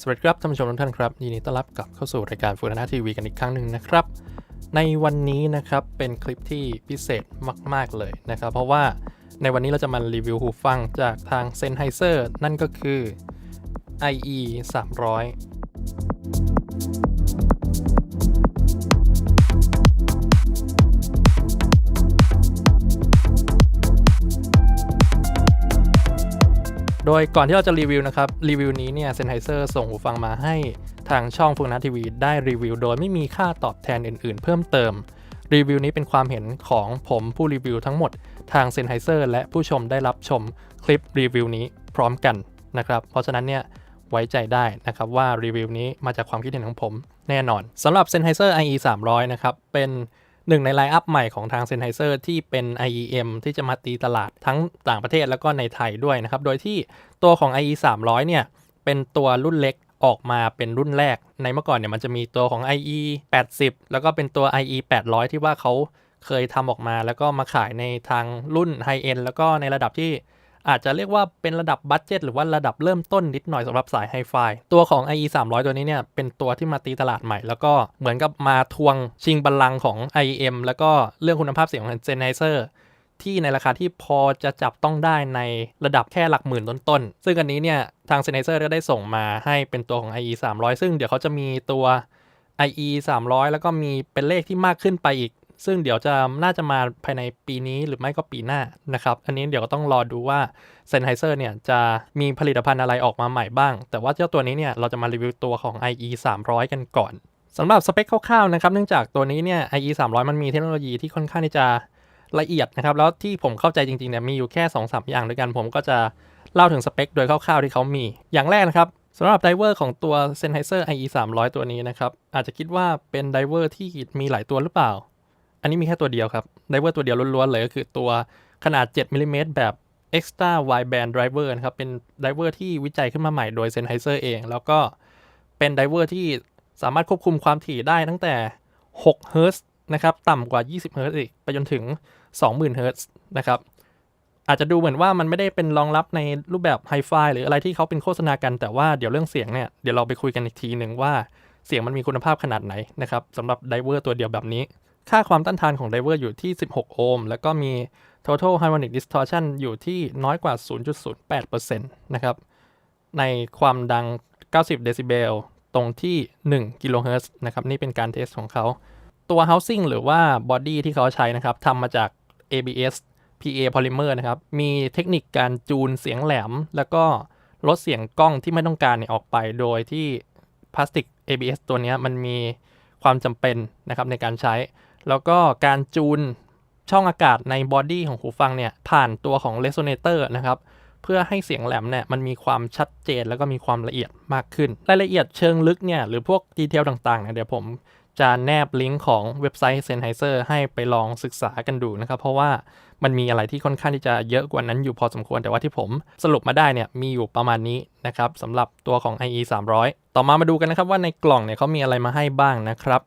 สวัสดีครับท่านผู้ชมทุกท่านครับยินดีต้อนรับกลับเข้าสู่รายการฟูนาทีวีกันอีกครั้งหนึ่งนะครับ ในวันนี้นะครับเป็นคลิปที่พิเศษมาก ๆ เลยนะครับ เพราะว่าในวันนี้เราจะมารีวิวหูฟังจากทาง Sennheiser นั่นก็คือ IE 300 โดยก่อนที่เราจะรีวิวนะครับ รีวิวนี้เนี่ยเซนไฮเซอร์ส่งหูฟังมาให้ทางช่องฟูนาทีวีได้รีวิว โดยไม่มีค่าตอบแทนอื่น ๆ เพิ่มเติม รีวิวนี้เป็นความเห็นของผมผู้รีวิวทั้งหมดทางเซนไฮเซอร์และผู้ชมได้รับชมคลิปรีวิวนี้พร้อมกันนะครับ เพราะฉะนั้นเนี่ยไว้ใจได้นะครับว่ารีวิวนี้มาจากความคิดเห็นของผมแน่นอนสำหรับ Sennheiser IE 300 นะครับ เป็น หนึ่งในไลน์อัพใหม่ของทางเซนไฮเซอร์ที่เป็น IEM ที่จะมาตีตลาดทั้งต่างประเทศแล้วก็ในไทยด้วยนะครับ โดยที่ตัวของ IE 300เนี่ย เป็นตัวรุ่นเล็กออกมาเป็นรุ่นแรก ในเมื่อก่อนเนี่ยมันจะมีตัวของ IE 80 แล้วก็เป็นตัว IE 800 ที่ว่าเขาเคยทำออกมา แล้วก็มาขายในทางรุ่นไฮเอ็นแล้วก็ในระดับที่ อาจจะเรียกว่าเป็นระดับบัตเจ็ตหรือว่าระดับเริ่มต้นนิดหน่อยสำหรับสายไฮไฟตัวของ IE 300 ตัวนี้เนี่ยเป็นตัวที่มาตีตลาดใหม่ แล้วก็เหมือนกับมาทวงชิงบัลลังก์ของ IEM แล้วก็เรื่องคุณภาพเสียงของ Sennheiser ที่ในราคาที่พอจะจับต้องได้ในระดับแค่หลักหมื่นต้นๆ ซึ่งอันนี้เนี่ย ทาง Sennheiser ก็ได้ส่งมาให้เป็นตัวของ IE 300 ซึ่งเดี๋ยวเขาจะมีตัว IE 300 แล้วก็มีเป็นเลขที่มากขึ้นไปอีก ซึ่งเดี๋ยวจะน่าจะมาภายในปีนี้หรือไม่ก็ปีหน้านะครับ อันนี้เดี๋ยวก็ต้องรอดูว่า Sennheiser เนี่ยจะมีผลิตภัณฑ์อะไรออกมาใหม่บ้าง แต่ว่าเจ้าตัวนี้เนี่ยเราจะมารีวิวตัวของ IE 300 กันก่อนสำหรับสเปคคร่าวๆนะครับเนื่องจากตัวนี้เนี่ย IE 300 มันมีเทคโนโลยีที่ค่อนข้างที่จะละเอียดนะครับ แล้วที่ผมเข้าใจจริงๆเนี่ยมีอยู่แค่ 2-3 อย่างด้วยกัน ผมก็จะเล่าถึงสเปคโดยคร่าวๆที่เขามี อย่างแรกนะครับสำหรับไดเวอร์ของตัว Sennheiser IE 300 ตัวนี้นะครับ อาจจะคิดว่าเป็นไดเวอร์ที่มีหลายตัวหรือเปล่า อันนี้มีแค่ตัวเดียวครับไดเวอร์ตัวเดียวล้วนๆเลยก็คือตัวขนาด 7มิลลิเมตรแบบ Extra Wideband Driver นะครับ เป็นไดเวอร์ที่วิจัยขึ้นมาใหม่โดย Sennheiser เอง แล้วก็เป็นไดเวอร์ที่สามารถควบคุมความถี่ได้ตั้งแต่6 Hz นะครับ ต่ำกว่า 20 Hz อีก ไปจนถึง 20,000 Hz นะครับ อาจจะดูเหมือนว่ามันไม่ได้เป็นรองรับในรูปแบบไฮไฟหรืออะไรที่เขาเป็นโฆษณากัน แต่ว่าเดี๋ยวเรื่องเสียงเนี่ย เดี๋ยวเราไปคุยกันอีกทีหนึ่งว่าเสียงมันมีคุณภาพขนาดไหนนะครับสำหรับไดเวอร์ตัวเดียวแบบนี้ ค่าความต้านทานของไดเวอร์อยู่ที่ 16 โอห์ม แล้วก็มี total harmonic distortion อยู่ที่น้อยกว่า 0.08%นะครับ ในความดัง 90 เดซิเบล ตรงที่ 1 กิโลเฮิรตซ์นะครับ นี่เป็นการเทสของเขา ตัว housing หรือว่า body ที่เขาใช้นะครับทำมาจาก ABS PA polymer นะครับ มีเทคนิคการจูนเสียงแหลม แล้วก็ลดเสียงกล้องที่ไม่ต้องการเนี่ยออกไป โดยที่พลาสติก ABS ตัวนี้มันมีความจำเป็นนะครับในการใช้ แล้วก็การจูนช่องอากาศในบอดี้ของหูฟังเนี่ยผ่านตัวของ resonator นะครับเพื่อให้เสียงแหลมเนี่ยมันมีความชัดเจนแล้วก็มีความละเอียดมากขึ้น รายละเอียดเชิงลึกเนี่ยหรือพวกดีเทลต่างๆเนี่ยเดี๋ยวผมจะแนบลิงก์ของเว็บไซต์ Sennheiser ให้ไปลองศึกษากันดูนะครับ เพราะว่ามันมีอะไรที่ค่อนข้างที่จะเยอะกว่านั้นอยู่พอสมควรแต่ว่าที่ผมสรุปมาได้เนี่ยมีอยู่ประมาณนี้นะครับสำหรับตัวของ IE 300 ต่อมามาดูกันนะครับว่าในกล่องเนี่ยเขามีอะไรมาให้บ้างนะครับ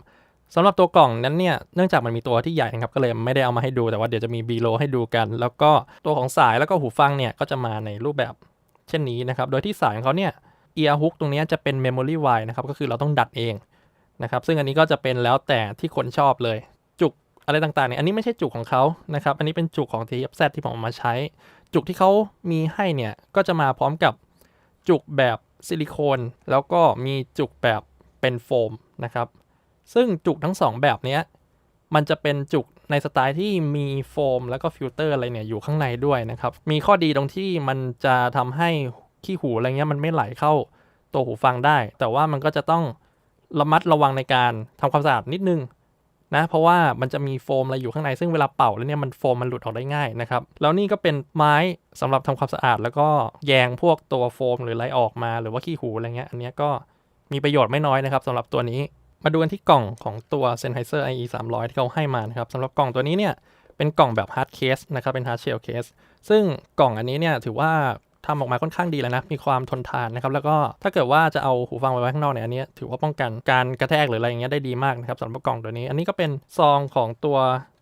สำหรับตัวกล่องนั้นเนี่ย เนื่องจากมันมีตัวที่ใหญ่นะครับ ก็เลยไม่ได้เอามาให้ดู แต่ว่าเดี๋ยวจะมีบีโลให้ดูกัน แล้วก็ตัวของสายแล้วก็หูฟังเนี่ย ก็จะมาในรูปแบบเช่นนี้นะครับ โดยที่สายของเขาเนี่ยเอียร์ฮุกตรงนี้จะเป็น Memory Wire นะครับ ก็คือเราต้องดัดเองนะครับ ซึ่งอันนี้ก็จะเป็นแล้วแต่ที่คนชอบเลย จุกอะไรต่างๆเนี่ย อันนี้ไม่ใช่จุกของเขานะครับ อันนี้เป็นจุกของ TFZ ที่ผมเอามาใช้ จุกที่เขามีให้เนี่ย ก็จะมาพร้อมกับจุกแบบซิลิโคน แล้วก็มีจุกแบบเป็นโฟมนะครับ ซึ่งจุกทั้ง 2 แบบเนี้ยมันจะเป็นจุกในสไตล์ที่มีโฟมแล้วก็ฟิลเตอร์อะไรเนี่ยอยู่ข้างในด้วยนะครับ มีข้อดีตรงที่มันจะทำให้ขี้หูอะไรเงี้ยมันไม่ไหลเข้าตัวหูฟังได้ แต่ว่ามันก็จะต้องระมัดระวังในการทำความสะอาดนิดนึงนะเพราะว่ามันจะมีโฟมอะไรอยู่ข้างในซึ่งเวลาเป่าแล้วเนี่ยมันโฟมมันหลุดออกได้ง่ายนะครับ แล้วนี่ก็เป็นไม้สำหรับทำความสะอาด แล้วก็แยงพวกตัวโฟมหรืออะไรออกมา หรือว่าขี้หูอะไรเงี้ยอันนี้ก็มีประโยชน์ไม่น้อยนะครับสำหรับตัวนี้ มาดูกันที่กล่องของตัว Sennheiser IE 300 ที่เขาให้มานะครับสำหรับกล่องตัวนี้เนี่ยเป็นกล่องแบบ hard case นะครับเป็น hard shell case ซึ่งกล่องอันนี้เนี่ยถือว่าทำออกมาค่อนข้างดีแล้วนะ มีความทนทานนะครับ แล้วก็ถ้าเกิดว่าจะเอาหูฟังไปไว้ข้างนอกเนี่ย อันนี้ถือว่าป้องกันการกระแทกหรืออะไรอย่างเงี้ยได้ดีมากนะครับสำหรับกล่องตัวนี้ อันนี้ก็เป็นซองของตัว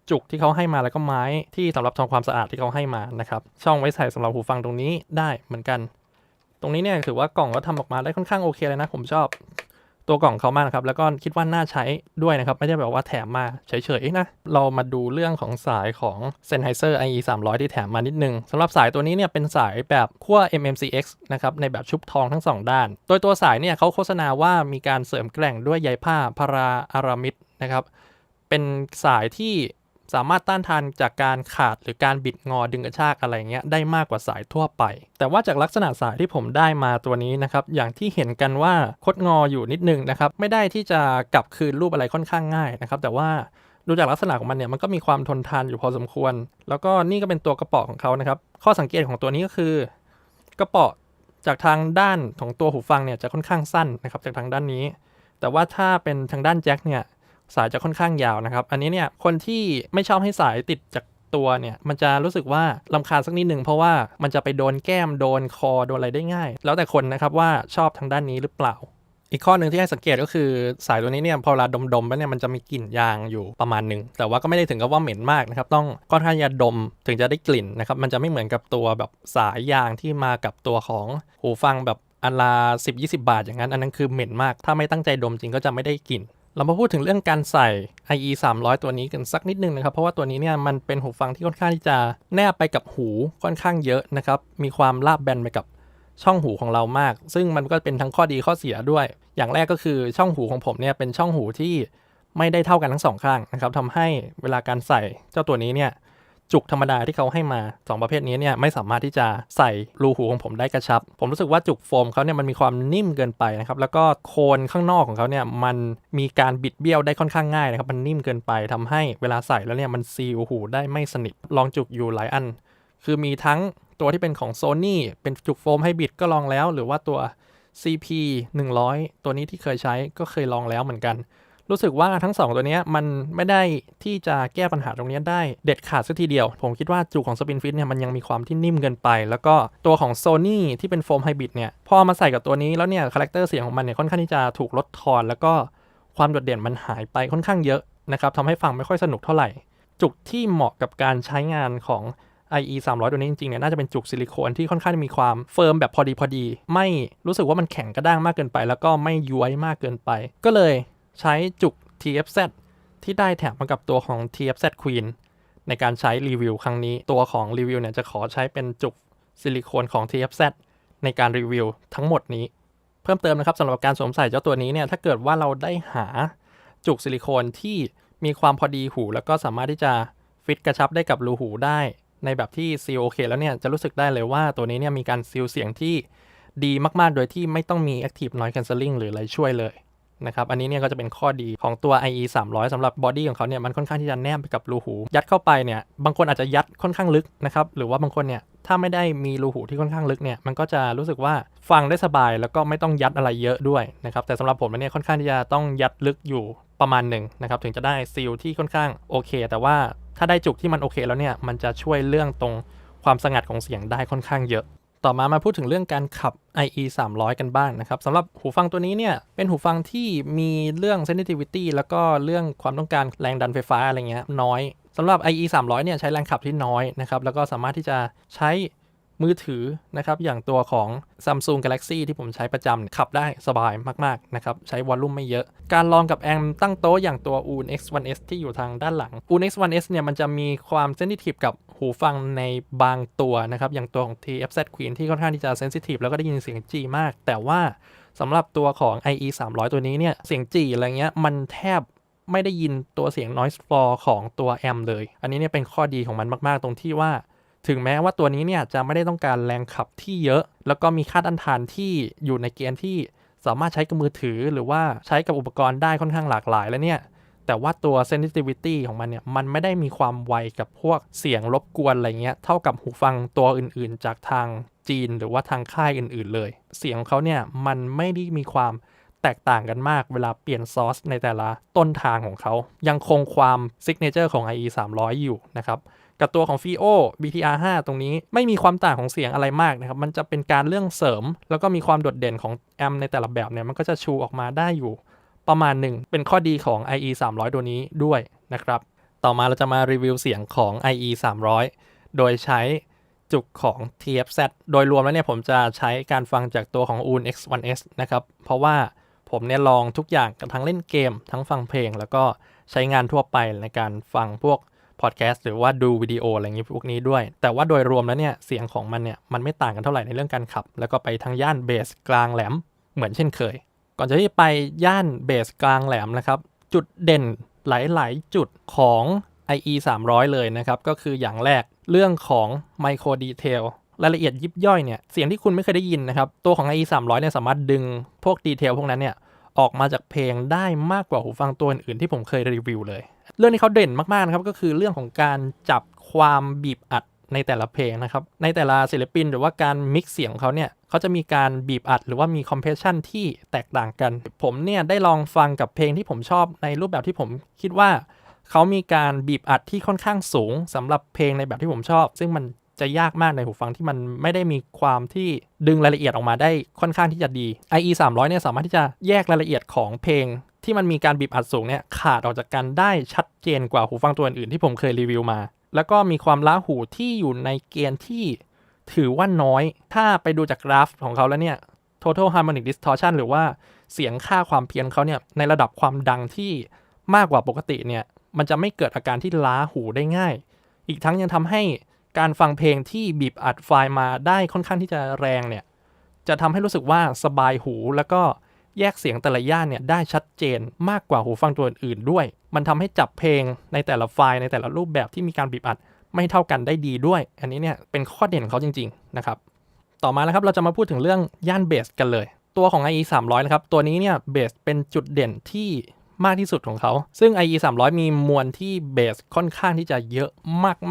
จุกที่เขาให้มาแล้วก็ไม้ที่สำหรับทำความสะอาดที่เขาให้มานะครับ ช่องไว้ใส่สำหรับหูฟังตรงนี้ได้เหมือนกัน ตรงนี้เนี่ยถือว่ากล่องก็ทำออกมาได้ค่อนข้างโอเคเลยนะ ผมชอบ ตัวกล่องเขามากนะครับ แล้วก็คิดว่าน่าใช้ด้วยนะครับ ไม่ได้แบบว่าแถมมาเฉยๆนะ เรามาดูเรื่องของสายของ Sennheiser IE 300 ที่แถมมานิดนึงสำหรับสายตัวนี้เนี่ยเป็นสายแบบขั้ว MMCX นะครับ ในแบบชุบทองทั้งสองด้าน โดยตัวสายเนี่ยเขาโฆษณาว่ามีการเสริมแกร่งด้วยใยผ้าพาราอารามิดนะครับเป็นสายที่ สามารถต้านทานจากการขาดหรือการบิดงอดึงกระชากอะไรเงี้ยได้มากกว่าสายทั่วไป แต่ว่าจากลักษณะสายที่ผมได้มาตัวนี้นะครับอย่างที่เห็นกันว่าคดงออยู่นิดนึงนะครับไม่ได้ที่จะกลับคืนรูปอะไรค่อนข้างง่ายนะครับแต่ว่าดูจากลักษณะของมันเนี่ยมันก็มีความทนทานอยู่พอสมควร แล้วก็นี่ก็เป็นตัวกระป๋อของเขานะครับ ข้อสังเกตของตัวนี้ก็คือกระป๋อจากทางด้านของตัวหูฟังเนี่ยจะค่อนข้างสั้นนะครับจากทางด้านนี้ แต่ว่าถ้าเป็นทางด้านแจ็คเนี่ย สายจะค่อนข้างยาวนะครับ อันนี้เนี่ยคนที่ไม่ชอบให้สายติดจากตัวเนี่ยมันจะรู้สึกว่าลำคาญสักนิดหนึ่งเพราะว่ามันจะไปโดนแก้มโดนคอโดนอะไรได้ง่าย แล้วแต่คนนะครับว่าชอบทางด้านนี้หรือเปล่า อีกข้อหนึ่งที่ให้สังเกตก็คือสายตัวนี้เนี่ยพอเวลาดมๆไปเนี่ยมันจะมีกลิ่นยางอยู่ประมาณหนึ่งแต่ว่าก็ไม่ได้ถึงกับว่าเหม็นมากนะครับต้องค่อนข้างจะดมถึงจะได้กลิ่นนะครับมันจะไม่เหมือนกับตัวแบบสายยางที่มากับตัวของหูฟังแบบอันละ10-20บาทอย่างนั้นอันนั้นคือเหม็นมาก ถ้าไม่ตั้งใจดมจริงก็จะไม่ได้กลิ่น เรามาพูดถึงเรื่องการใส่ IE 300 ตัวนี้กันสักนิดนึงนะครับ เพราะว่าตัวนี้เนี่ยมันเป็นหูฟังที่ค่อนข้างที่จะแนบไปกับหูค่อนข้างเยอะนะครับ มีความลาบแบนไปกับช่องหูของเรามาก ซึ่งมันก็เป็นทั้งข้อดีข้อเสียด้วย อย่างแรกก็คือช่องหูของผมเนี่ยเป็นช่องหูที่ไม่ได้เท่ากันทั้งสองข้างนะครับทำให้เวลาการใส่เจ้าตัวนี้เนี่ย จุกธรรมดาที่เขาให้มา 2 ประเภทนี้เนี่ยไม่สามารถที่จะใส่รูหูของผมได้กระชับ ผมรู้สึกว่าจุกโฟมเขาเนี่ยมันมีความนิ่มเกินไปนะครับแล้วก็โคนข้างนอกของเขาเนี่ยมันมีการบิดเบี้ยวได้ค่อนข้างง่ายนะครับมันนิ่มเกินไปทำให้เวลาใส่แล้วเนี่ยมันซีลหูได้ไม่สนิทลองจุกอยู่หลายอัน คือมีทั้งตัวที่เป็นของ Sony เป็นจุกโฟมให้บิดก็ลองแล้ว หรือว่าตัว CP 100 ตัวนี้ที่เคยใช้ก็เคยลองแล้วเหมือนกัน รู้สึกว่าทั้ง 2 ตัวนี้มันไม่ได้ที่จะแก้ปัญหาตรงนี้ได้เด็ดขาดสักทีเดียว ผมคิดว่าจุกของ Spin Fit เนี่ยมันยังมีความที่นิ่มเกินไป แล้วก็ตัวของ Sony ที่เป็นโฟมไฮบริดเนี่ยพอมาใส่กับตัวนี้แล้วเนี่ยคาแรคเตอร์เสียงของมันเนี่ยค่อนข้างที่จะถูกลดทอน แล้วก็ความโดดเด่นมันหายไปค่อนข้างเยอะนะครับทำให้ฟังไม่ค่อยสนุกเท่าไหร่ จุกที่เหมาะกับการใช้งานของ IE 300 ตัวนี้จริงๆเนี่ยน่าจะเป็นจุกซิลิโคนที่ค่อนข้างมีความเฟิร์มแบบพอดีพอดี ไม่รู้สึกว่ามันแข็งกระด้างมากเกินไป แล้วก็ไม่ย้วยมากเกินไป ก็เลย ใช้จุก TFZ ที่ได้แถมมากับตัวของ TFZ Queen ในการใช้รีวิวครั้งนี้ ตัวของรีวิวเนี่ยจะขอใช้เป็นจุกซิลิโคนของ TFZ ในการรีวิวทั้งหมดนี้ เพิ่มเติมนะครับสำหรับการสวมใส่เจ้าตัวนี้เนี่ยถ้าเกิดว่าเราได้หาจุกซิลิโคนที่มีความพอดีหู แล้วก็สามารถที่จะฟิตกระชับได้กับรูหูได้ ในแบบที่ซีโอเคแล้วเนี่ยจะรู้สึกได้เลยว่าตัวนี้เนี่ยมีการซีลเสียงที่ดีมากๆ โดยที่ไม่ต้องมี Active Noise Cancelling หรืออะไรช่วยเลย นะครับ อันนี้เนี่ยก็จะเป็นข้อดีของตัว IE 300สำหรับบอดี้ของเขาเนี่ยมันค่อนข้างที่จะแนบไปกับรูหู ยัดเข้าไปเนี่ยบางคนอาจจะยัดค่อนข้างลึกนะครับ หรือว่าบางคนเนี่ยถ้าไม่ได้มีรูหูที่ค่อนข้างลึกเนี่ยมันก็จะรู้สึกว่าฟังได้สบายแล้วก็ไม่ต้องยัดอะไรเยอะด้วยนะครับ แต่สำหรับผมเนี่ยค่อนข้างที่จะต้องยัดลึกอยู่ประมาณหนึ่งนะครับถึงจะได้ซีลที่ค่อนข้างโอเค แต่ว่าถ้าได้จุกที่มันโอเคแล้วเนี่ยมันจะช่วยเรื่องตรงความสงัดของเสียงได้ค่อนข้างเยอะ ต่อมามาพูดถึงเรื่องการขับ IE 300 กันบ้างนะครับสำหรับหูฟังตัวนี้เนี่ย เป็นหูฟังที่มีเรื่อง sensitivity แล้วก็เรื่องความต้องการแรงดันไฟฟ้าอะไรเงี้ยน้อยสำหรับ IE 300 เนี่ยใช้แรงขับที่น้อยนะครับ แล้วก็สามารถที่จะใช้ มือถือนะครับอย่างตัวของ Samsung Galaxy ที่ผมใช้ประจำขับได้สบายมากๆนะครับใช้วอลลุ่มไม่เยอะ การลองกับแอมตั้งโต๊ะอย่างตัว u n X1S ที่อยู่ทางด้านหลัง u n X1S เนี่ยมันจะมีความเซนซิทีฟกับหูฟังในบางตัวนะครับอย่างตัวของ TFZ Queen ที่ค่อนข้างที่จะเซนซิทีฟแล้วก็ได้ยินเสียง G มาก แต่ว่าสำหรับตัวของ IE 300 ตัวนี้เนี่ยเสียง G อะไรเงี้ยมันแทบไม่ได้ยินตัวเสียง noise floor ของตัวแอมเลย อันนี้เนี่ยเป็นข้อดีของมันมาก ๆ ตรงที่ว่า ถึงแม้ว่าตัวนี้เนี่ยจะไม่ได้ต้องการแรงขับที่เยอะ แล้วก็มีค่าต้านทานที่อยู่ในเกณฑ์ที่สามารถใช้กับมือถือ หรือว่าใช้กับอุปกรณ์ได้ค่อนข้างหลากหลายแล้วเนี่ยแต่ว่าตัว sensitivity ของมันเนี่ย มันไม่ได้มีความไวกับพวกเสียงรบกวนอะไรเงี้ย เท่ากับหูฟังตัวอื่นๆ จากทางจีนหรือว่าทางค่ายอื่นๆเลย เสียงของเขาเนี่ย มันไม่ได้มีความแตกต่างกันมากเวลาเปลี่ยนซอสในแต่ละต้นทางของเขา ยังคงความซิกเนเจอร์ของ IE 300 อยู่นะครับ กับตัวของ FIO BTR 5 ตรงนี้ไม่มีความต่างของเสียงอะไรมากนะครับ มันจะเป็นการเรื่องเสริม แล้วก็มีความโดดเด่นของแอมในแต่ละแบบเนี่ย มันก็จะชูออกมาได้อยู่ ประมาณหนึ่ง เป็นข้อดีของ IE 300 ตัวนี้ด้วยนะครับ ต่อมาเราจะมารีวิวเสียงของ IE 300 โดยใช้จุกของ TFZ โดยรวมแล้วเนี่ยผมจะใช้การฟังจากตัวของ u n X1S นะครับ เพราะว่าผมเนี่ยลองทุกอย่างกับทั้งเล่นเกม ทั้งฟังเพลง แล้วก็ใช้งานทั่วไปในการฟังพวก พอดแคสต์หรือว่าดูวิดีโออะไรอย่างนี้พวกนี้ด้วย แต่ว่าโดยรวมแล้วเนี่ยเสียงของมันเนี่ยมันไม่ต่างกันเท่าไหร่ในเรื่องการขับ แล้วก็ไปทางย่านเบสกลางแหลมเหมือนเช่นเคย ก่อนจะที่ไปย่านเบสกลางแหลมนะครับจุดเด่นหลาย ๆ จุดของ IE 300 เลยนะครับ ก็คืออย่างแรกเรื่องของไมโครดีเทลรายละเอียดยิบย่อยเนี่ย เสียงที่คุณไม่เคยได้ยินนะครับ ตัวของ IE 300 เนี่ยสามารถดึงพวกดีเทลพวกนั้นเนี่ย ออกมาจากเพลงได้มากกว่าหูฟังตัวอื่นๆที่ผมเคยรีวิวเลย เรื่องที่เขาเด่นมากๆนะครับก็คือเรื่องของการจับความบีบอัดในแต่ละเพลงนะครับ ในแต่ละศิลปินหรือว่าการมิกซ์เสียงของเขาเนี่ยเขาจะมีการบีบอัดหรือว่ามีคอมเพรสชันที่แตกต่างกัน ผมเนี่ยได้ลองฟังกับเพลงที่ผมชอบในรูปแบบที่ผมคิดว่า เขามีการบีบอัดที่ค่อนข้างสูงสำหรับเพลงในแบบที่ผมชอบ ซึ่งมันจะยากมากในหูฟังที่มันไม่ได้มีความที่ดึงรายละเอียดออกมาได้ค่อนข้างที่จะดี IE 300เนี่ยสามารถที่จะแยกรายละเอียดของเพลง ที่มันมีการบีบอัดสูงเนี่ยขาดออกจากกันได้ชัดเจนกว่าหูฟังตัวอื่นๆที่ผมเคยรีวิวมา แล้วก็มีความล้าหูที่อยู่ในเกณฑ์ที่ถือว่าน้อย ถ้าไปดูจากกราฟของเขาแล้วเนี่ย total harmonic distortion หรือว่าเสียงค่าความเพี้ยนเขาเนี่ยในระดับความดังที่มากกว่าปกติเนี่ยมันจะไม่เกิดอาการที่ล้าหูได้ง่าย อีกทั้งยังทำให้การฟังเพลงที่บีบอัดไฟล์มาได้ค่อนข้างที่จะแรงเนี่ยจะทำให้รู้สึกว่าสบายหูแล้วก็ แยกเสียงแต่ละย่านเนี่ยได้ชัดเจนมากกว่าหูฟังตัวอื่นๆด้วย มันทำให้จับเพลงในแต่ละไฟล์ในแต่ละรูปแบบที่มีการบีบอัดไม่เท่ากันได้ดีด้วย อันนี้เนี่ยเป็นข้อเด่นของเขาจริงๆนะครับ ต่อมาแล้วครับเราจะมาพูดถึงเรื่องย่านเบสกันเลย ตัวของ IE 300นะครับ ตัวนี้เนี่ยเบสเป็นจุดเด่นที่ มากที่สุดของเขา ซึ่ง IE 300 มีมวลที่เบสค่อนข้างที่จะเยอะ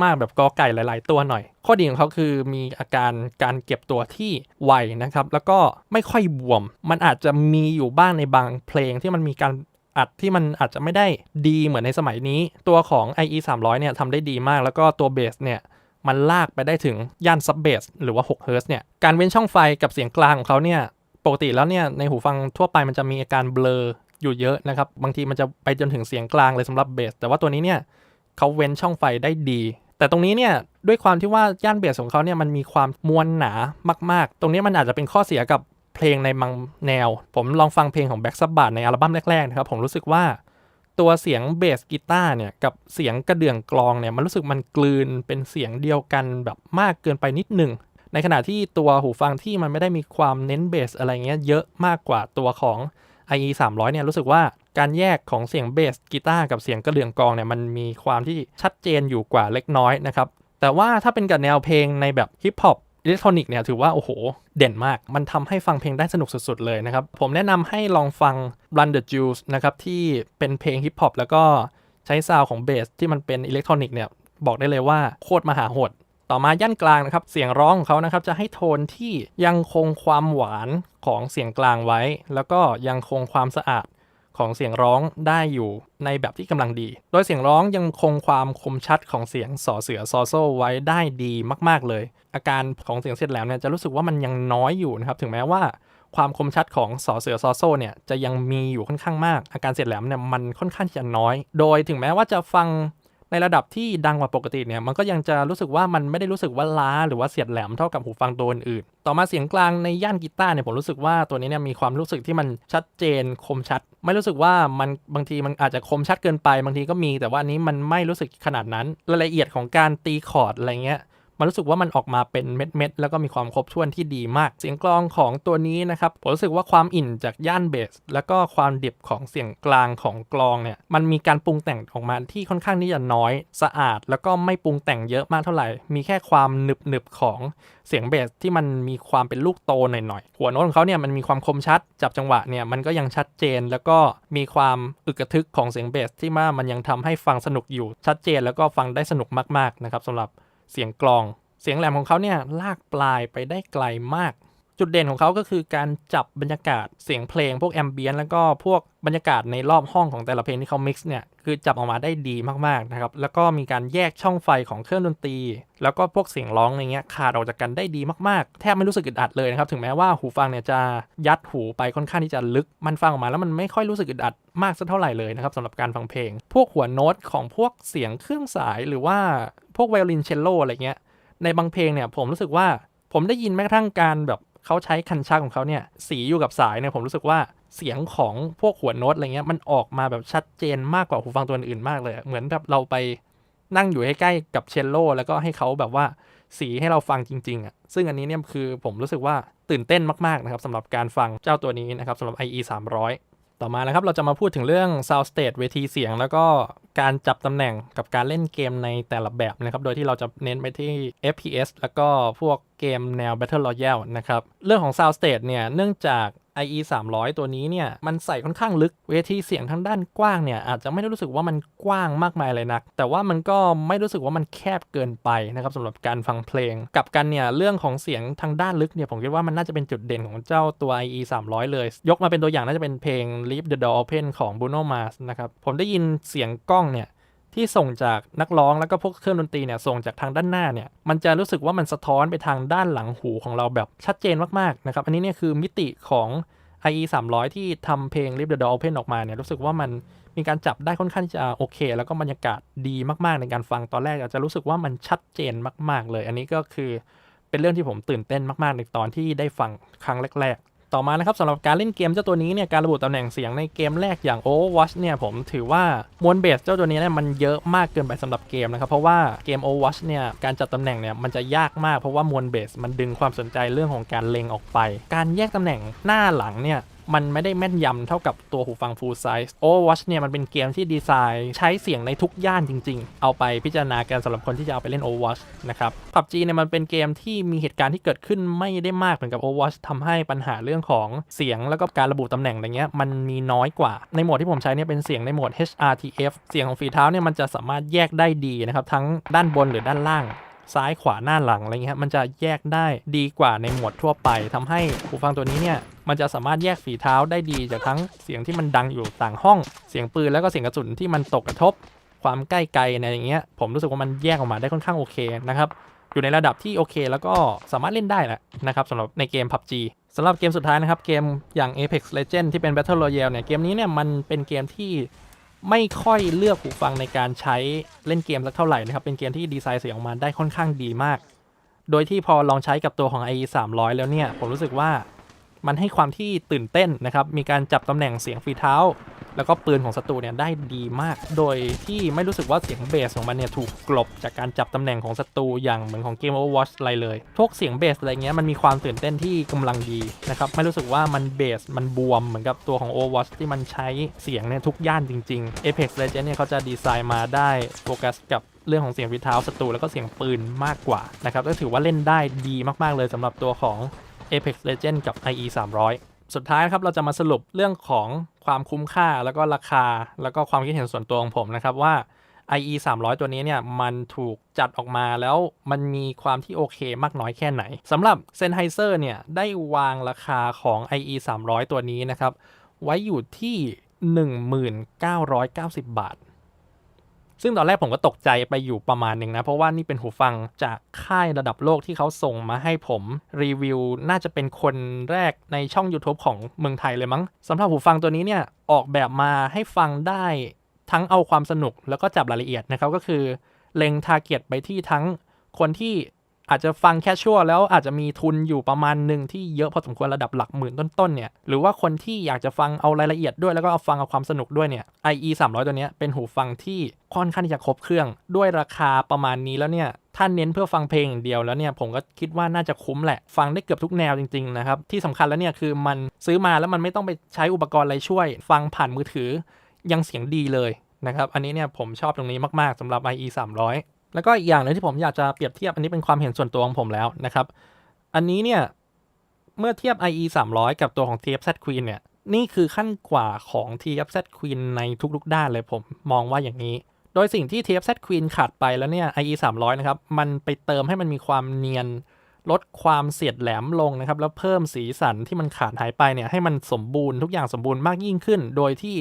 มากๆ แบบกอไก่หลาย ๆ ตัวหน่อย ข้อดีของเขาคือมีอาการการเก็บตัวที่ไวนะครับ แล้วก็ไม่ค่อยบวม มันอาจจะมีอยู่บ้างในบางเพลงที่มันมีการอัดที่มันอาจจะไม่ได้ดีเหมือนในสมัยนี้ ตัวของ IE 300 เนี่ยทำได้ดีมากแล้วก็ตัวเบสเนี่ยมันลากไปได้ถึงย่านซับเบสหรือว่า6เฮิร์ตเนี่ย การเว้นช่องไฟกับเสียงกลางของเขาเนี่ย ปกติแล้วเนี่ย ในหูฟังทั่วไปมันจะมีอาการเบลอ อยู่เยอะนะครับ บางทีมันจะไปจนถึงเสียงกลางเลยสำหรับเบส แต่ว่าตัวนี้เนี่ยเขาเว้นช่องไฟได้ดี แต่ตรงนี้เนี่ยด้วยความที่ว่าย่านเบสของเขาเนี่ยมันมีความมวลหนามาก ๆ ตรงนี้มันอาจจะเป็นข้อเสียกับเพลงในบางแนว ผมลองฟังเพลงของ Black Sabbath ในอัลบั้มแรกๆนะครับผมรู้สึกว่าตัวเสียงเบสกีตาร์เนี่ยกับเสียงกระเดื่องกลองเนี่ยมันรู้สึกมันกลืนเป็นเสียงเดียวกันแบบมากเกินไปนิดหนึ่งในขณะที่ตัวหูฟังที่มันไม่ได้มีความเน้นเบสอะไรเงี้ยเยอะมากกว่าตัวของ IE 300เนี่ยรู้สึกว่าการแยกของเสียงเบสกีตาร์กับเสียงกระเดื่องกองเนี่ยมันมีความที่ชัดเจนอยู่กว่าเล็กน้อยนะครับแต่ว่าถ้าเป็นกับแนวเพลงในแบบฮิปฮอปอิเล็กทรอนิกส์เนี่ยถือว่า โอ้โห เด่นมาก มันทำให้ฟังเพลงได้สนุกสุดๆเลยนะครับ ผมแนะนำให้ลองฟัง Run the Juice นะครับ ที่เป็นเพลงฮิปฮอปแล้วก็ใช้ซาวของเบสที่มันเป็นอิเล็กทรอนิกส์เนี่ย บอกได้เลยว่าโคตรมหาโหด ต่อมาย่านกลางนะครับ เสียงร้องของเขานะครับจะให้โทนที่ยังคงความหวานของเสียงกลางไว้ แล้วก็ยังคงความสะอาดของเสียงร้องได้อยู่ในแบบที่กำลังดี โดยเสียงร้องยังคงความคมชัดของเสียงสอเสือซอโซไว้ได้ดีมาก ๆ เลย อาการของเสียงเสียดแหลมเนี่ยจะรู้สึกว่ามันยังน้อยอยู่นะครับ ถึงแม้ว่าความคมชัดของสอเสือซอโซเนี่ยจะยังมีอยู่ค่อนข้างมาก อาการเสียดแหลมเนี่ยมันค่อนข้างจะน้อย โดยถึงแม้ว่าจะฟัง ในระดับที่ดังกว่าปกติเนี่ยมันก็ยังจะรู้สึกว่ามันไม่ได้รู้สึกว่าล้าหรือว่าเสียดแหลมเท่ากับหูฟังตัวอื่นต่อมาเสียงกลางในย่านกีตาร์เนี่ยผมรู้สึกว่าตัวนี้เนี่ยมีความรู้สึกที่มันชัดเจนคมชัด ไม่รู้สึกว่ามันบางทีมันอาจจะคมชัดเกินไป บางทีก็มี แต่ว่าอันนี้มันไม่รู้สึกขนาดนั้นรายละเอียดของการตีคอร์ดอะไรเงี้ย มันรู้สึกว่ามันออกมาเป็นเม็ดๆแล้วก็มีความครบถ้วนที่ดีมาก เสียงกลองของตัวนี้นะครับผมรู้สึกว่าความอิ่นจากย่านเบส แล้วก็ความดิบของเสียงกลางของกลองเนี่ยมันมีการปรุงแต่งออกมาที่ค่อนข้างที่จะน้อยสะอาด แล้วก็ไม่ปรุงแต่งเยอะมากเท่าไหร่ มีแค่ความหนึบๆของเสียงเบสที่มันมีความเป็นลูกโตหน่อยๆ หัวโน้ตของเขาเนี่ยมันมีความคมชัด จับจังหวะเนี่ยมันก็ยังชัดเจน แล้วก็มีความอึกระทึกของเสียงเบสที่ว่ามันยังทำให้ฟังสนุกอยู่ชัดเจน แล้วก็ฟังได้สนุกมากๆนะครับสำหรับ เสียงกลอง เสียงแหลมของเขาเนี่ยลากปลายไปได้ไกลมาก จุดเด่นของเขาก็คือการจับบรรยากาศเสียงเพลงพวกแอมเบียนแล้วก็พวกบรรยากาศในรอบห้องของแต่ละเพลงที่เขามิกซ์เนี่ย คือจับออกมาได้ดีมากๆนะครับ แล้วก็มีการแยกช่องไฟของเครื่องดนตรี แล้วก็พวกเสียงร้องอะไรเงี้ยขาดออกจากกันได้ดีมากๆ แทบไม่รู้สึกอึดอัดเลยนะครับ ถึงแม้ว่าหูฟังเนี่ยจะยัดหูไปค่อนข้างที่จะลึก มันฟังออกมาแล้วมันไม่ค่อยรู้สึกอึดอัดมากสักเท่าไหร่เลยนะครับสำหรับการฟังเพลง พวกหัวโน้ตของพวกเสียงเครื่องสายหรือว่าพวกไวโอลินเชลโลอะไรเงี้ย ในบางเพลงเนี่ยผมรู้สึกว่าผมได้ยินแม้กระทั่งการแบบ เขาใช้คันชักของเขาเนี่ยสีอยู่กับสายเนี่ยผมรู้สึกว่าเสียงของพวกหัวโน้ตอะไรเงี้ยมันออกมาแบบชัดเจนมากกว่าหูฟังตัวอื่นมากเลย เหมือนแบบเราไปนั่งอยู่ใกล้ๆกับเชลโลแล้วก็ให้เขาแบบว่าสีให้เราฟังจริงๆอะซึ่งอันนี้เนี่ยคือผมรู้สึกว่าตื่นเต้นมากๆนะครับสำหรับการฟังเจ้าตัวนี้นะครับสำหรับ IE 300ต่อมานะครับเราจะมาพูดถึงเรื่อง sound stage เวทีเสียง แล้วก็ การจับตำแหน่งกับการเล่นเกมในแต่ละแบบนะครับ โดยที่เราจะเน้นไปที่ FPS แล้วก็พวกเกมแนว Battle Royale นะครับ เรื่องของ sound stage เนี่ย เนื่องจาก IE 300 ตัวนี้เนี่ย มันใส่ค่อนข้างลึก เวทีเสียงทางด้านกว้างเนี่ย อาจจะไม่ได้รู้สึกว่ามันกว้างมากมายเลยนัก แต่ว่ามันก็ไม่รู้สึกว่ามันแคบเกินไปนะครับสำหรับการฟังเพลง กับกันเนี่ย เรื่องของเสียงทางด้านลึกเนี่ย ผมคิดว่ามันน่าจะเป็นจุดเด่นของเจ้าตัว IE 300 เลย ยกมาเป็นตัวอย่างน่าจะเป็นเพลง Leave the Door Open ของ Bruno Mars นะครับ ผมได้ยินเสียงกล้องเนี่ยที่ส่งจากนักร้องแล้วก็พวกเครื่องดนตรีเนี่ยส่งจากทางด้านหน้าเนี่ยมันจะรู้สึกว่ามันสะท้อนไปทางด้านหลังหูของเราแบบชัดเจนมากๆนะครับอันนี้เนี่ยคือมิติของ IE 300 ที่ทำเพลง Leave the Door Open ออกมาเนี่ยรู้สึกว่ามันมีการจับได้ค่อนข้างจะโอเค แล้วก็บรรยากาศดีมากๆในการฟังตอนแรกอาจจะรู้สึกว่ามันชัดเจนมาก ๆ เลย อันนี้ก็คือเป็นเรื่องที่ผมตื่นเต้นมาก ๆ ในตอนที่ได้ฟังครั้งแรก ๆ ต่อมานะครับสำหรับการเล่นเกมเจ้าตัวนี้เนี่ยการระบุตำแหน่งเสียงในเกมแรกอย่าง Overwatch เนี่ยผมถือว่ามวลเบสเจ้าตัวนี้เนี่ยมันเยอะมากเกินไปสำหรับเกมนะครับเพราะว่าเกม Overwatch เนี่ยการจัดตำแหน่งเนี่ยมันจะยากมากเพราะว่ามวลเบสมันดึงความสนใจเรื่องของการเล็งออกไป การแยกตำแหน่งหน้าหลังเนี่ย มันไม่ได้แม่นยำเท่ากับตัวหูฟัง full size Overwatch เนี่ยมันเป็นเกมที่ดีไซน์ใช้เสียงในทุกย่านจริง ๆ เอาไปพิจารณากันสำหรับคนที่จะเอาไปเล่น Overwatch นะครับ PUBG เนี่ยมันเป็นเกมที่มีเหตุการณ์ที่เกิดขึ้นไม่ได้มากเหมือนกับ Overwatch ทำให้ปัญหาเรื่องของเสียงแล้วก็การระบุตำแหน่งอะไรเงี้ยมันมีน้อยกว่า ในโหมดที่ผมใช้เนี่ยเป็นเสียงในโหมด HRTF เสียงของฝีเท้าเนี่ยมันจะสามารถแยกได้ดีนะครับทั้งด้านบนหรือด้านล่าง ซ้ายขวาหน้าหลังอะไรเงี้ยมันจะแยกได้ดีกว่าในหมวดทั่วไปทำให้หูฟังตัวนี้เนี่ยมันจะสามารถแยกฝีเท้าได้ดีจากทั้งเสียงที่มันดังอยู่ต่างห้อง เสียงปืนแล้วก็เสียงกระสุนที่มันตกกระทบ ความใกล้ไกลในอย่างเงี้ยผมรู้สึกว่ามันแยกออกมาได้ค่อนข้างโอเคนะครับอยู่ในระดับที่โอเค แล้วก็สามารถเล่นได้แหละนะครับสำหรับในเกม PUBG สำหรับเกมสุดท้ายนะครับเกมอย่าง Apex Legend ที่เป็น Battle Royale เนี่ยเกมนี้เนี่ยมันเป็นเกมที่ ไม่ค่อยเลือกหูฟังในการใช้เล่นเกมสักเท่าไหร่นะครับ เป็นเกมที่ดีไซน์เสียงออกมาได้ค่อนข้างดีมาก โดยที่พอลองใช้กับตัวของ IE 300 แล้วเนี่ย ผมรู้สึกว่ามันให้ความที่ตื่นเต้นนะครับ มีการจับตำแหน่งเสียงฝีเท้า แล้วก็ปืนของศัตรูเนี่ยได้ดีมาก โดยที่ไม่รู้สึกว่าเสียงเบสของมันเนี่ยถูกกลบจากการจับตำแหน่งของศัตรูอย่างเหมือนของเกม Overwatch อะไรเลยพวกเสียงเบสอะไรเงี้ยมันมีความตื่นเต้นที่กำลังดีนะครับไม่รู้สึกว่ามันเบสมันบวมเหมือนกับตัวของ Overwatch ที่มันใช้เสียงเนี่ยทุกย่านจริงๆ Apex Legends เนี่ยเขาจะดีไซน์มาได้โฟกัสกับเรื่องของเสียงฝีเท้าศัตรูแล้วก็เสียงปืนมากกว่านะครับก็ถือว่าเล่นได้ดีมากๆเลยสำหรับตัวของ Apex Legends กับ IE 300 สุดท้ายครับเราจะมาสรุปเรื่องของความคุ้มค่าแล้วก็ราคา แล้วก็ความคิดเห็นส่วนตัวของผมนะครับว่า IE 300 ตัวนี้เนี่ยมันถูกจัดออกมาแล้วมันมีความที่โอเคมากน้อยแค่ไหนสำหรับ Sennheiser เนี่ยได้วางราคาของ IE 300 ตัวนี้นะครับ ไว้อยู่ที่ 1990 บาท ซึ่งตอนแรกผมก็ตกใจไปอยู่ประมาณหนึ่งนะ เพราะว่านี่เป็นหูฟังจากค่ายระดับโลกที่เขาส่งมาให้ผมรีวิว น่าจะเป็นคนแรกในช่อง YouTube ของเมืองไทยเลยมั้งสำหรับหูฟังตัวนี้เนี่ยออกแบบมาให้ฟังได้ทั้งเอาความสนุกแล้วก็จับรายละเอียดนะครับก็คือ เล็งทาร์เก็ตไปที่ทั้งคนที่ อาจจะฟังแค่ชั่วแล้วอาจจะมีทุนอยู่ประมาณหนึ่งที่เยอะพอสมควรระดับหลักหมื่นต้นๆเนี่ยหรือว่าคนที่อยากจะฟังเอารายละเอียดด้วยแล้วก็เอาฟังเอาความสนุกด้วยเนี่ย IE 300 ตัวนี้เป็นหูฟังที่ค่อนข้างที่จะครบเครื่องด้วยราคาประมาณนี้แล้วเนี่ยถ้าเน้นเพื่อฟังเพลงเดียวแล้วเนี่ยผมก็คิดว่าน่าจะคุ้มแหละ ฟังได้เกือบทุกแนวจริงๆนะครับที่สำคัญแล้วเนี่ยคือมันซื้อมาแล้วมันไม่ต้องไปใช้อุปกรณ์อะไรช่วย ฟังผ่านมือถือยังเสียงดีเลยนะครับอันนี้เนี่ยผมชอบตรงนี้มากๆสำหรับ IE 300 แล้วก็อีกอย่างหนึงที่ผมอยากจะเปรียบเทียบอันนี้เป็นความเห็นส่วนตัวของผมแล้วนะครับ อันนี้เนี่ย เมื่อเทียบ IE 300 กับตัวของ TFZ Queen เนี่ย นี่คือขั้นกว่าของ TFZ Queen ในทุกๆ ด้านเลยผมมองว่าอย่างนี้ โดยสิ่งที่ TFZ Queen ขาดไปแล้วเนี่ย IE 300 นะครับ มันไปเติมให้มันมีความเนียนลดความเสียดแหลมลงนะครับ แล้วเพิ่มสีสันที่มันขาดหายไปเนี่ยให้มันสมบูรณ์ทุกอย่างสมบูรณ์มากยิ่งขึ้น โดยที่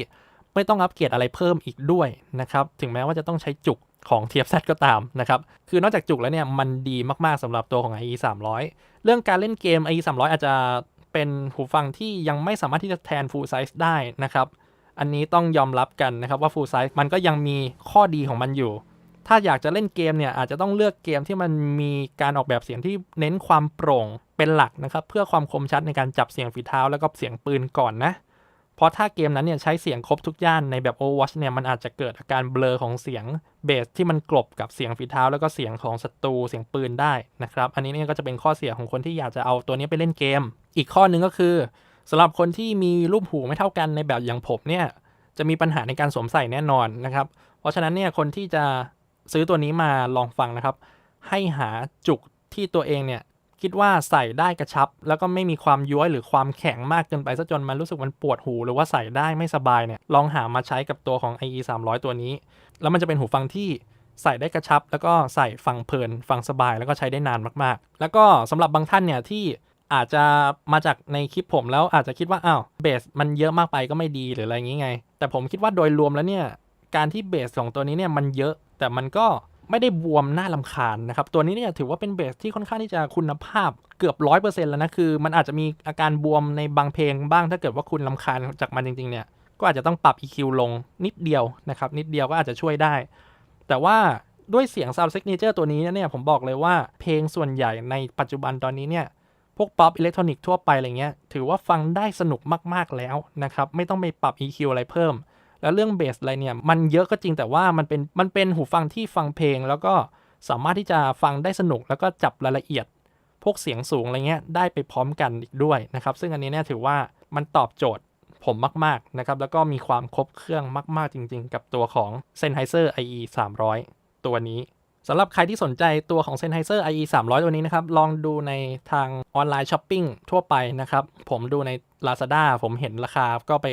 ไม่ต้องอัปเกรดอะไรเพิ่มอีกด้วยนะครับ ถึงแม้ว่าจะต้องใช้จุก ของ TFZ ก็ตามนะครับ คือนอกจากจุกแล้วเนี่ยมันดีมากๆสำหรับตัวของ IE 300 เรื่องการเล่นเกม IE 300 อาจจะเป็นหูฟังที่ยังไม่สามารถที่จะแทน full size ได้นะครับ อันนี้ต้องยอมรับกันนะครับว่า full size มันก็ยังมีข้อดีของมันอยู่ ถ้าอยากจะเล่นเกมเนี่ยอาจจะต้องเลือกเกมที่มันมีการออกแบบเสียงที่เน้นความโปร่งเป็นหลักนะครับ เพื่อความคมชัดในการจับเสียงฝีเท้าแล้วก็เสียงปืนก่อนนะ เพราะถ้าเกมนั้นเนี่ยใช้เสียงครบทุกย่านในแบบ Overwatch เนี่ยมันอาจจะเกิดอาการเบลอของเสียงเบสที่มันกลบกับเสียงฝีเท้า แล้วก็เสียงของศัตรูเสียงปืนได้นะครับ อันนี้เนี่ยก็จะเป็นข้อเสียของคนที่อยากจะเอาตัวนี้ไปเล่นเกม อีกข้อหนึ่งก็คือสำหรับคนที่มีรูปหูไม่เท่ากันในแบบอย่างผมเนี่ยจะมีปัญหาในการสวมใส่แน่นอนนะครับ เพราะฉะนั้นเนี่ยคนที่จะซื้อตัวนี้มาลองฟังนะครับ ให้หาจุกที่ตัวเองเนี่ย คิดว่าใส่ได้กระชับ แล้วก็ไม่มีความย้วยหรือความแข็งมากเกินไปซะจนมันรู้สึกมันปวดหู หรือว่าใส่ได้ไม่สบายเนี่ยลองหามาใช้กับตัวของ IE 300 ตัวนี้ แล้วมันจะเป็นหูฟังที่ใส่ได้กระชับ แล้วก็ใส่ฟังเพลิน ฟังสบายแล้วก็ใช้ได้นานมากๆ แล้วก็สำหรับบางท่านเนี่ยที่อาจจะมาจากในคลิปผมแล้วอาจจะคิดว่าอ้าวเบสมันเยอะมากไปก็ไม่ดีหรืออะไรอย่างงี้ไง แต่ผมคิดว่าโดยรวมแล้วเนี่ยการที่เบสของตัวนี้เนี่ยมันเยอะแต่มันก็ ไม่ได้บวมหน่าลำคาญนะครับ ตัวนี้เนี่ยถือว่าเป็นเบสที่ค่อนข้างที่จะคุณภาพเกือบร้อยเปอร์เซ็นต์แล้วนะ คือ มันอาจจะมีอาการบวมในบางเพลงบ้างถ้าเกิดว่าคุณลำคาญจากมันจริง ๆ เนี่ย ก็อาจจะต้องปรับ EQ ลงนิดเดียวนะครับ นิดเดียวก็อาจจะช่วยได้ แต่ว่าด้วยเสียง Sound Signature ตัวนี้เนี่ยผมบอกเลยว่าเพลงส่วนใหญ่ในปัจจุบันตอนนี้เนี่ยพวกป๊อปอิเล็กทรอนิกส์ทั่วไปอะไรเงี้ยถือว่าฟังได้สนุกมากๆแล้วนะครับไม่ต้องไปปรับ EQ อะไรเพิ่ม แล้วเรื่องเบสอะไรเนี่ยมันเยอะก็จริงแต่ว่ามันเป็นมันเป็นหูฟังที่ฟังเพลง แล้วก็สามารถที่จะฟังได้สนุกแล้วก็จับรายละเอียด พวกเสียงสูงอะไรเงี้ยได้ไปพร้อมกันอีกด้วยนะครับ ซึ่งอันนี้เนี่ยถือว่ามันตอบโจทย์ผมมากๆนะครับแล้วก็มีความครบเครื่องมากๆจริง ๆ กับตัวของ Sennheiser IE 300 ตัวนี้สำหรับใครที่สนใจตัวของ Sennheiser IE 300 ตัวนี้นะครับ ลองดูในทางออนไลน์ช้อปปิ้งทั่วไปนะครับ ผมดูใน Lazada ผมเห็นราคาก็ไป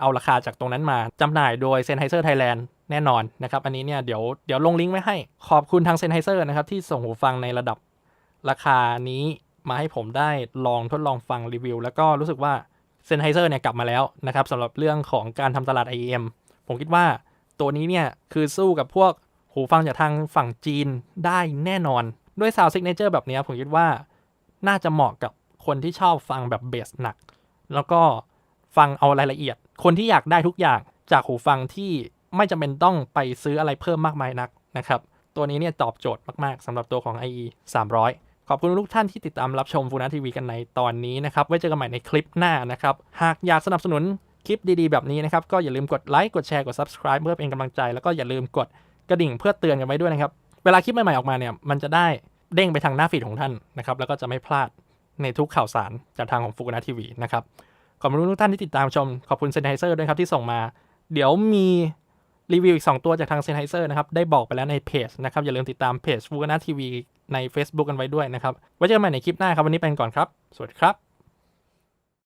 เอาราคาจากตรงนั้นมาจำหน่ายโดย Sennheiser Thailand แน่นอนนะครับ อันนี้เนี่ยเดี๋ยวเดี๋ยวลงลิงก์ไว้ให้ ขอบคุณทาง Sennheiser นะครับ ที่ส่งหูฟังในระดับราคานี้มาให้ผมได้ลองทดลองฟังรีวิว แล้วก็รู้สึกว่า Sennheiser เนี่ยกลับมาแล้วนะครับสำหรับเรื่องของการทำตลาด IEM ผมคิดว่าตัวนี้เนี่ยคือสู้กับพวกหูฟังจากทางฝั่งจีนได้แน่นอน ด้วย Sound Signature แบบนี้ผมคิดว่าน่าจะเหมาะกับคนที่ชอบฟังแบบเบสหนัก แล้วก็ฟังเอารายละเอียด คนที่อยากได้ทุกอย่างจากหูฟังที่ไม่จำเป็นต้องไปซื้ออะไรเพิ่มมากมายนักนะครับตัวนี้เนี่ยตอบโจทย์มาก ๆสำหรับตัวของ IE 300 ขอบคุณทุกท่านที่ติดตามรับชมฟูนาทีวีกันในตอนนี้นะครับ ไว้เจอกันใหม่ในคลิปหน้านะครับ หากอยากสนับสนุนคลิปดีๆ แบบนี้นะครับ ก็อย่าลืมกดไลค์กดแชร์กด subscribe เพื่อเป็นกำลังใจ แล้วก็อย่าลืมกดกระดิ่งเพื่อเตือนกันไว้ด้วยนะครับ เวลาคลิปใหม่ๆออกมาเนี่ยมันจะได้เด้งไปทางหน้าฟีดของท่านนะครับแล้วก็จะไม่พลาดในทุกข่าวสารจากทางของฟูนาทีวีนะครับ ขอบคุณทุกท่านที่ติดตามชม ขอบคุณเซนไฮเซอร์ด้วยครับที่ส่งมา เดี๋ยวมีรีวิวอีก 2 ตัวจากทางเซนไฮเซอร์นะครับ ได้บอกไปแล้วในเพจนะครับ อย่าลืมติดตามเพจฟูกนาทีวีใน Facebook กันไว้ด้วยนะครับ ไว้เจอกันใหม่ในคลิปหน้าครับ วันนี้ไปกันก่อนครับ สวัสดีครับ